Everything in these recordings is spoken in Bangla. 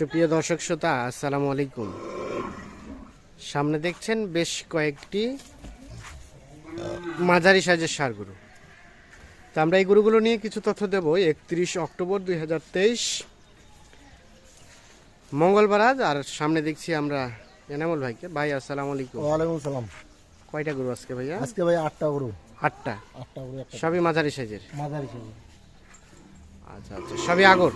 সুপ্রিয় দর্শক শ্রোতা আসসালামু আলাইকুম। সামনে দেখছেন বেশ কয়েকটি মাঝারি সাইজের সার গরু তো আমরা এই গরুগুলো নিয়ে কিছু তথ্য দেব। একত্রিশ অক্টোবর দুই হাজার তেইশ মঙ্গলবার আজ। আর সামনে দেখছি আমরা এনামুল ভাইকে। ভাই আসসালামু আলাইকুম। ওয়ালাইকুম সালাম। কয়টা গরু আজকে ভাইয়া? আজকে ভাই আটটা গরু। আটটা। আটটা গরু সবই মাঝারি সাইজের? মাঝারি ছিল আচ্ছা আচ্ছা। সবই আগর?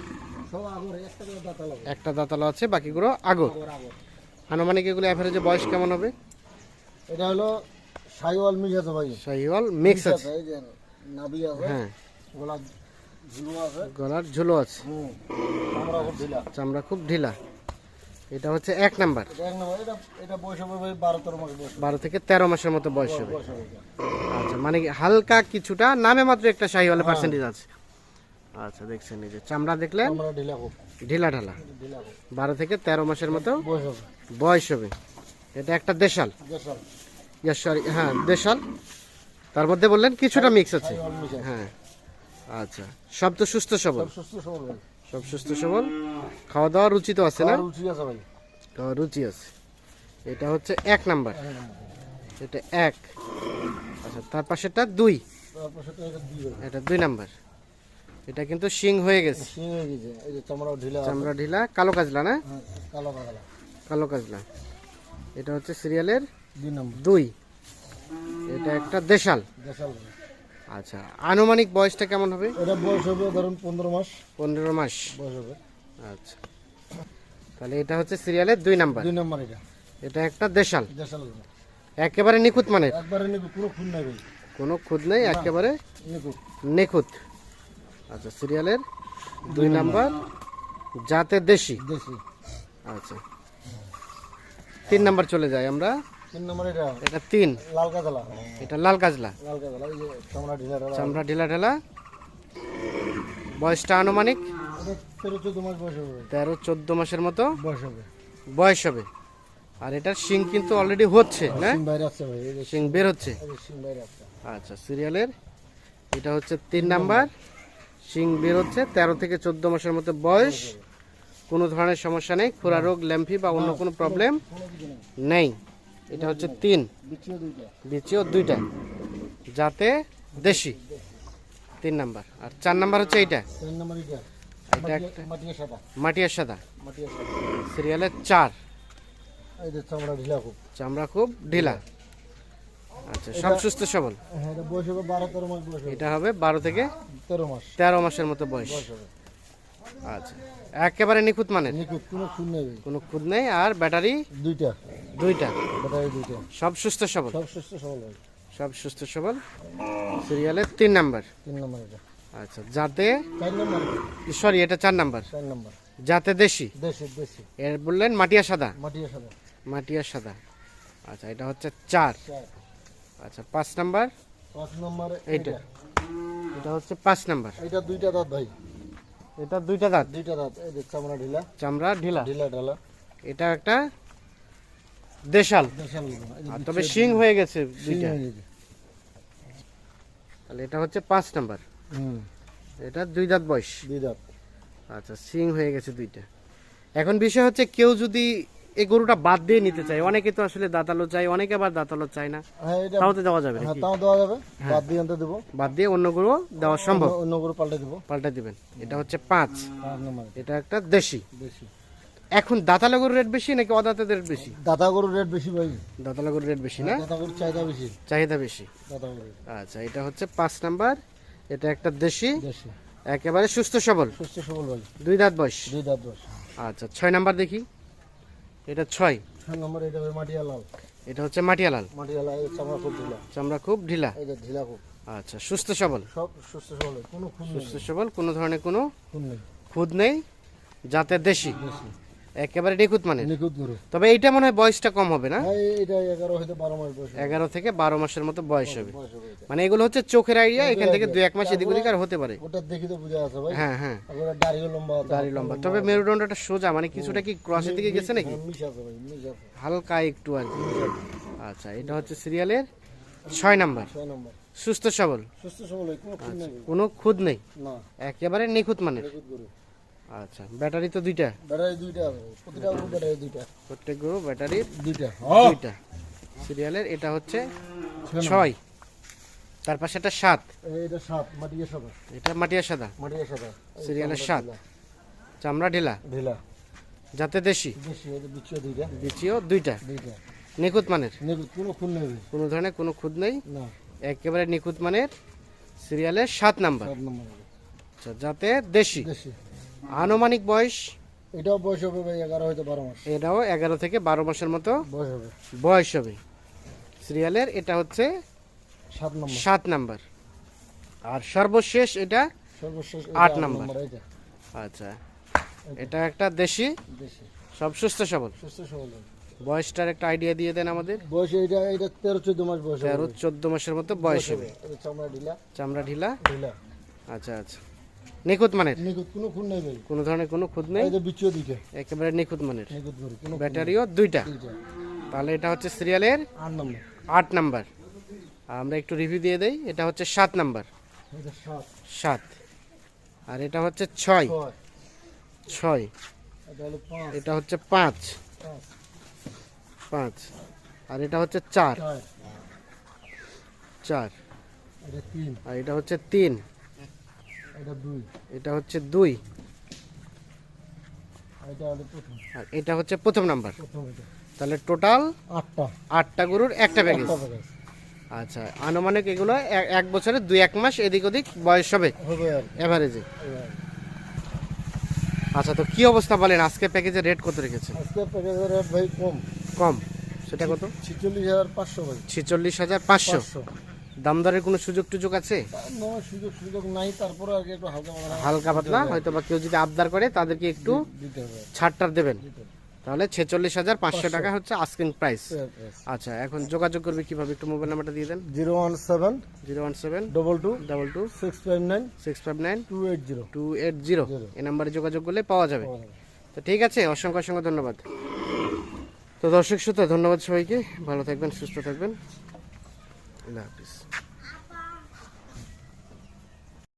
একটা দাঁতালো আছে বাকিগুলো আগর আনুমানিক এগুলো অ্যাভারেজে বয়স কেমন হবে? এটা হলো সাইওয়াল মিশ আছে। ভাই শাহিওয়াল মিক্স আছে হ্যাঁ। গোলা ঝুলু আছে। গলার ঝুলো আছে। ওপর চামড়া খুব ঢিলা। এটা হচ্ছে এক নাম্বার। বারো থেকে তেরো মাসের মতো বয়স হবে। আচ্ছা মানে হালকা কিছুটা নামে মাত্র একটা শাহিওয়ালের পার্সেন্টেজ আছে। আচ্ছা দেখছেন এই যে চামড়া দেখলেন? ঢিলা ঢালা বারো থেকে তেরো মাসের মতো বয়স হবে। বয়স হবে। এটা একটা দেশাল। সরি হ্যাঁ দেশাল। তার মধ্যে বললেন কিছুটা মিক্স আছে। মিশ আছে। হ্যাঁ। আচ্ছা সব তো সুস্থ সবল? সব সুস্থ সবল খাওয়া দাওয়া রুচি তো আছে না? আর রুচি আছে খাওয়া রুচি আছে। এটা হচ্ছে এক নাম্বার। এটা এক। আচ্ছা তার পাশেরটা দুই। এটা দুই নাম্বার। এটা কিন্তু শিং হয়ে গেছে। সিং হয়ে গেছে। এই যে চামড়াও ঢিলা আছে। চামড়া ঢিলা কালো কাজলা না? হ্যাঁ কালো কালা কালো কাজলা। এটা হচ্ছে সিরিয়ালের দুই নম্বর। দুই। এটা একটা দেশাল। দেশাল। আচ্ছা আনুমানিক বয়সটা কেমন হবে? এটা বয়স হবে ধরুন পনেরো মাস। পনেরো মাস। বয়স হবে। আচ্ছা। তাহলে এটা হচ্ছে সিরিয়ালের দুই নাম্বার। দুই নম্বর এটা। এটা একটা দেশাল। দেশাল একেবারে নিখুঁত মানে একবারে নিবি কোনো খুন নাই কোনো খুঁত নেই একেবারে নিকুট নিখুঁত। আচ্ছা সিরিয়ালের দুই নাম্বার জাতে দেশি? দেশি। আচ্ছা। তিন নাম্বার চলে যাই আমরা। তিন নম্বর এটা এটা তিন। লাল এটা লাল কাজলা লাল কাতলা এই যে চামড়া ঢিলা ঢালা। চামড়া ঢিলা ঢেলা। বয়সটা আনুমানিক? তেরো চোদ্দ মাসের মতো? বয়স হবে। বয়স হবে। আর এটার শিং কিন্তু অলরেডি হচ্ছে না? শিং বের হচ্ছে। আচ্ছা সিরিয়ালের। এটা হচ্ছে তিন নাম্বার। শিং বের হচ্ছে তেরো থেকে চোদ্দ মাসের মতো বয়স। কোনো ধরনের সমস্যা নেই খুরা রোগ ল্যাম্পি বা অন্য কোনো প্রবলেম নেই। এটা হচ্ছে তিন। বিচিও দুইটা। দুইটা যাতে দেশি। তিন নাম্বার। আর চার নাম্বার হচ্ছে এইটা। এটা একটা মাটিয়া সাদা। মাটিয়ার সাদা। সিরিয়ালের চার। চামড়া ঢিলা খুব। চামড়া খুব ঢিলা। আচ্ছা সব সুস্থ সবল? হ্যাঁ এটা বয়স হবে বারো তেরো মাস বয়স এটা হবে বারো থেকে তেরো মাস। তেরো মাসের মতো বয়স। আচ্ছা একেবারে নিখুঁত মানের নিকুট কোনো খুন নেই কোনো খুদ নেই আর ব্যাটারি? দুইটা। দুইটা? ব্যাটারি দুইটা। সব সুস্থ সবল? সব সুস্থ সবল সব সুস্থ সবল? সিরিয়ালের তিন নাম্বার। তিন নম্বর এটা। আচ্ছা যাতে নম্বর সরি এটা চার নাম্বার। যাতে দেশি। দেশি দেশি। এর বললেন মাটিয়া সাদা। মাটিয়া সাদা। মাটিয়া সাদা। আচ্ছা এটা হচ্ছে চার। আচ্ছা পাঁচ নাম্বার? পাঁচ নম্বর এইটা। এটা হচ্ছে পাঁচ নাম্বার। এটা দুইটা দাঁত ভাই। এটা দুইটা দাঁত? দুইটা দাঁত এই যে চামড়া ঢিলা। চামড়া ঢিলা? ঢিলা ঢালা। এটা একটা দেশাল। দেশাল তবে শিং হয়ে গেছে দুইটা। তাহলে এটা হচ্ছে পাঁচ নাম্বার। হুম। এটা দুই দাঁত বয়স। দুই দাঁত। আচ্ছা সিং হয়ে গেছে দুইটা। এখন বিষয় হচ্ছে কেউ যদি এই গরুটা বাদ দিয়ে নিতে চায় অনেকে তো আসলে দাঁতালো চায় অনেকে আবার দাঁতালো চায় না। হ্যাঁ তাও তো দেওয়া যাবে হ্যাঁ তাও দেওয়া যাবে। বাদ দিয়ে আনতে দেবো। বাদ দিয়ে অন্য গরু দেওয়া সম্ভব? অন্য- করে পাল্টে দেবো। পাল্টে দিবেন। এটা হচ্ছে পাঁচ। এটা একটা দেশি। বেশি এখন দাঁতালো গরুর রেট বেশি নাকি অদাঁতের রেট বেশি? দাতা গরুর রেট বেশি ভাই। দাঁতালো গরুর রেট বেশি না? দাতা গরুর চাহিদা বেশি। চাহিদা বেশি। আচ্ছা এটা হচ্ছে পাঁচ নাম্বার। এটা একটা দেশি। দেশি। একেবারে সুস্থ সবল। সুস্থ সবল ভাই। দুই দাঁত বয়স। দুই দাঁত দশ আচ্ছা ছয় নাম্বার দেখি। এটা ছয়। ছয় নম্বর এটা মাটিয়া লাল। এটা হচ্ছে মাটিয়া লাল। চামড়া খুব ঢিলা। চামড়া খুব ঢিলা। এটা ঢিলা খুব। আচ্ছা সুস্থ সবল। সব সুস্থ সবল কোনো সুস্থ সবল কোনো ধরনের কোনো নেই। খুদ নেই যাতে দেশি। বেশি একেবারে নিখুঁত মানে নিখুঁত গরু। তবে এইটা মনে হয় বয়সটা কম হবে না? হ্যাঁ এটা এগারো বারো মাস বয়স। এগারো থেকে বারো মাসের মতো বয়স হবে। মানে এগুলো হচ্ছে চোখের আইডিয়া এখান থেকে দু এক মাস এদিক ওদিক আর হতে পারে। ওটা দেখি তো বোঝা আছে ভাই। হ্যাঁ হ্যাঁ। দাড়িও লম্বা দাড়ি লম্বা। তবে মেরুদণ্ডটা সোজা মানে কিছুটা কি ক্রসের দিকে গেছে নাকি? হ্যাঁ, হালকা একটু আর কি। আচ্ছা এটা হচ্ছে সিরিয়ালের ছয় নাম্বার। ছয় নম্বর। সুস্থ সবল। সুস্থ সবল কোনো খুন নেই। খুদ নেই? না। একেবারে নিখুঁত মানে আচ্ছা ব্যাটারি তো দুইটা? ব্যাটারি দুইটা প্রতিটা গরু ব্যাটারি দুইটা। প্রত্যেক গরু ব্যাটারির দুইটা দুইটা। সিরিয়ালের এটা হচ্ছে ছয় তার পাশে একটা সাত। এটা সাত মাটিয়া সাদা। এটা মাটিয়া সাদা। মাটিয়া সাদা। সিরিয়ালের সাত। চামড়া ঢিলা। ঢিলা। যাতে দেশি। বেশি এটা বিচ্ছিও দুইটা। বিচিও দুইটা। দুইটা। নিখুঁত মানের। নেই কোনো খুন নেই কোনো ধরনের কোনো খুদ নেই। না। একেবারে নিখুঁত মানের সিরিয়ালের সাত নাম্বার। সাত নম্বর আচ্ছা যাতে দেশি। দেশি। আনুমানিক বয়স? এটাও বয়স হবে ভাই এগারো হয়তো বারো মাস। এটাও এগারো থেকে বারো মাসের মতো বয়স হবে। বয়স হবে। সিরিয়ালের এটা হচ্ছে সাত নম্বর। সাত নাম্বার। আর সর্বশেষ এটা সর্বশেষ আট নম্বর। আচ্ছা। এটা একটা দেশি? দেশি। সব সুস্থ সবল? সুস্থ সবল বয়সটার একটা আইডিয়া দিয়ে দেন আমাদের। বয়স এটা এটা তেরো চোদ্দ মাস বয়স তেরো চোদ্দ মাসের মতো বয়স হবে। চামড়া ঢিলা। চামড়া ঢিলা? ঢিলা। আচ্ছা আচ্ছা। নিখুঁত মানের? নিখুঁত কোনো খুন নেই ভাই। কোনো ধরনের কোনো খুদ নেই? এই যে বিচ্ছিও দুইটা। একেবারে নিখুঁত মানের। নিখুঁত গরু কোনো ব্যাটারিও দুইটা। তাহলে এটা হচ্ছে সিরিয়ালের আট নম্বর। আট নাম্বার। আমরা একটু রিভিউ দিয়ে দেই। এটা হচ্ছে সাত নাম্বার। সাত। আর এটা হচ্ছে ছয়। ছয়। এটা হচ্ছে পাঁচ। পাঁচ। আর এটা হচ্ছে চার। চার। আর এটা হচ্ছে তিন। এটা দুই। এটা হচ্ছে দুই। আর এটা হচ্ছে প্রথম নাম্বার। তাহলে টোটাল আটটা। আটটা গরুর একটা প্যাকেজ। আচ্ছা আনুমানিক এগুলো এক- বছরে দুই এক মাস এদিক ওদিক বয়স হবে। এভারেজে আচ্ছা তো কি অবস্থা বলেন? আজকে প্যাকেজের রেট কত রেখেছেন? আজকে প্যাকেজের রেট ভাই কম। কম। সেটা কত? ছিচল্লিশ হাজার পাঁচশো ভাই। ছেচল্লিশ হাজার পাঁচশো। পাঁচশো দাম কোনো সুযোগ টুযোগ আছে? সুযোগ সুযোগ নাই তারপরে আর একটু হালকা পাতলা হালকা পাতলা? হয়তো বা কেউ যদি আবদার করে তাদেরকে একটু ছাড়টার দেবেন। তাহলে ছেচল্লিশ হাজার পাঁচশো টাকা হচ্ছে আস্কিং প্রাইস আচ্ছা এখন যোগাযোগ করবে কীভাবে? একটু মোবাইল নাম্বারটা দিয়ে দেন। Zero one seven zero one seven double two double two six five nine six five nine two eight zero. Two eight zero. এই নাম্বারে যোগাযোগ করলে পাওয়া যাবে। তো ঠিক আছে অসংখ্য অসংখ্য ধন্যবাদ। তো দর্শক শ্রোতা ধন্যবাদ সবাইকে। ভালো থাকবেন সুস্থ থাকবেন। lápis.